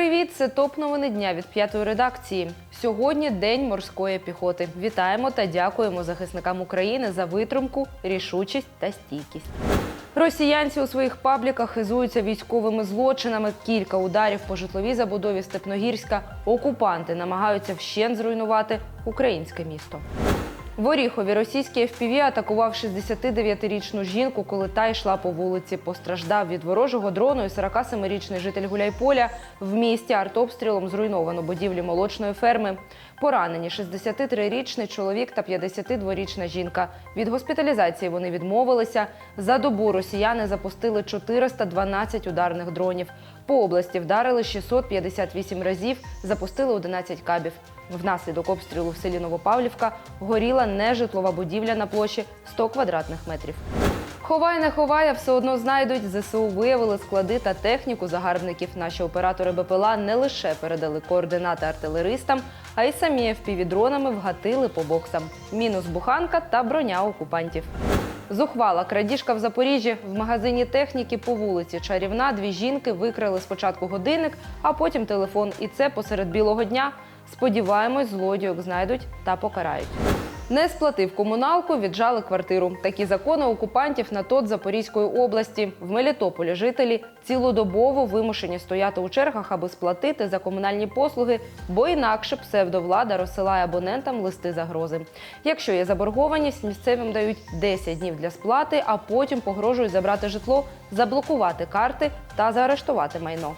Привіт, це топ новини дня від п'ятої редакції. Сьогодні день морської піхоти. Вітаємо та дякуємо захисникам України за витримку, рішучість та стійкість. Росіянці у своїх пабліках хизуються військовими злочинами. Кілька ударів по житловій забудові Степногірська. Окупанти намагаються вщент зруйнувати українське місто. В Оріхові російський FPV атакував 69-річну жінку, коли та йшла по вулиці. Постраждав від ворожого дрону і 47-річний житель Гуляйполя. В місті артобстрілом зруйновано будівлі молочної ферми. Поранені 63-річний чоловік та 52-річна жінка. Від госпіталізації вони відмовилися. За добу росіяни запустили 412 ударних дронів. По області вдарили 658 разів, запустили 11 кабів. Внаслідок обстрілу в селі Новопавлівка горіла нежитлова будівля на площі 100 квадратних метрів. Ховай не ховай, а все одно знайдуть. ЗСУ виявили склади та техніку загарбників. Наші оператори БПЛА не лише передали координати артилеристам, а й самі FPV-дронами вгатили по боксам. Мінус буханка та броня окупантів. Зухвала крадіжка в Запоріжжі в магазині техніки по вулиці Чарівна. Дві жінки викрали спочатку годинник, а потім телефон. І це посеред білого дня. Сподіваємось, злодійок знайдуть та покарають. Не сплатив комуналку, віджали квартиру. Такі закони окупантів на ТОТ Запорізької області. В Мелітополі жителі цілодобово вимушені стояти у чергах, аби сплатити за комунальні послуги, бо інакше псевдовлада розсилає абонентам листи загрози. Якщо є заборгованість, місцевим дають 10 днів для сплати, а потім погрожують забрати житло, заблокувати карти та заарештувати майно.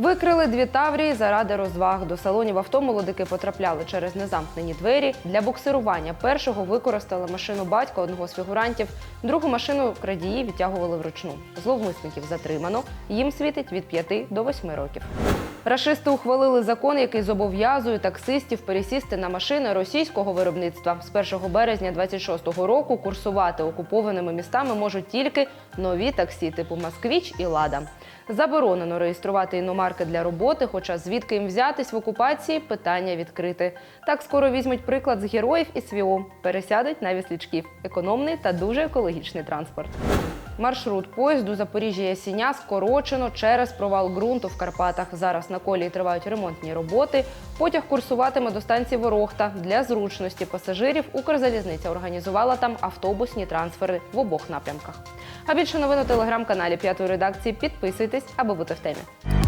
Викрили дві таврії заради розваг. До салонів авто молодики потрапляли через незамкнені двері. Для буксирування першого використали машину батька одного з фігурантів. Другу машину крадії відтягували вручну. Зловмисників затримано. Їм світить від 5 до 8 років. Рашисти ухвалили закон, який зобов'язує таксистів пересісти на машини російського виробництва. З 1 березня 26-го року курсувати окупованими містами можуть тільки нові таксі типу Москвіч і Лада. Заборонено реєструвати іномарки для роботи, хоча звідки їм взятись в окупації питання відкрите. Так скоро візьмуть приклад з героїв і СВО, пересядуть на віслічків. Економний та дуже екологічний транспорт. Маршрут поїзду Запоріжжя Ясіня скорочено через провал ґрунту в Карпатах. Зараз на колії тривають ремонтні роботи. Потяг курсуватиме до станції Ворохта. Для зручності пасажирів Укрзалізниця організувала там автобусні трансфери в обох напрямках. А більше новин у телеграм-каналі п'ятої редакції підписуйтесь, аби бути в темі.